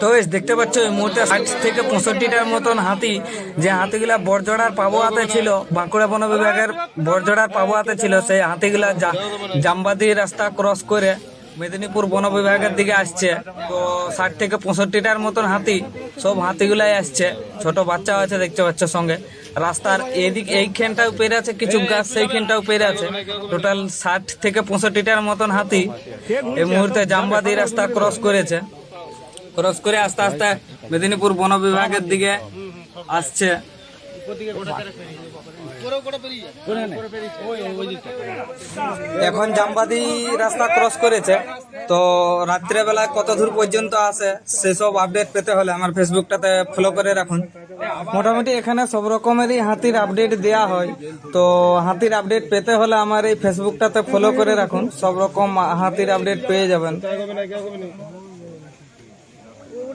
তো দেখতে পাচ্ছ, এই মুহূর্তে ষাট থেকে পঁয়ষট্টিটার মতন হাতি, যে হাতিগুলা বরজড়ার পাবুয়াতে ছিল, বাঁকুড়া বন বিভাগের বরজড়ার পাবুয়াতে ছিল, সেই হাতিগুলা জামবাদি রাস্তা ক্রস করে মেদিনীপুর বন বিভাগের দিকে আসছে। তো ষাট থেকে পঁয়ষট্টিটার মতন হাতি, সব হাতিগুলাই আসছে। ছোট বাচ্চাও আছে দেখতে পাচ্ছ সঙ্গে। রাস্তার এদিক, এইখানটাও পেরে আছে কিছু গাছ, সেইখানটাও পেরে আছে। টোটাল ষাট থেকে পঁয়ষট্টিটার মতন হাতি এই মুহূর্তে জামবাদি রাস্তা ক্রস করেছে। ক্রস করে আস্তে আস্তে মেদিনীপুর বন বিভাগের দিকে আসছে। এখন জামবাদি রাস্তা ক্রস করেছে। তো রাত্রেবেলায় কত দূর পর্যন্ত আসে সেসব আপডেট পেতে হলে আমার ফেসবুকটাতে ফলো করে রাখুন। মোটামুটি এখানে সব রকমেরই হাতির আপডেট দেয়া হয়। তো হাতির আপডেট পেতে হলে আমার এই ফেসবুকটাতে ফলো করে রাখুন। সব রকম হাতির আপডেট পেয়ে যাবেন।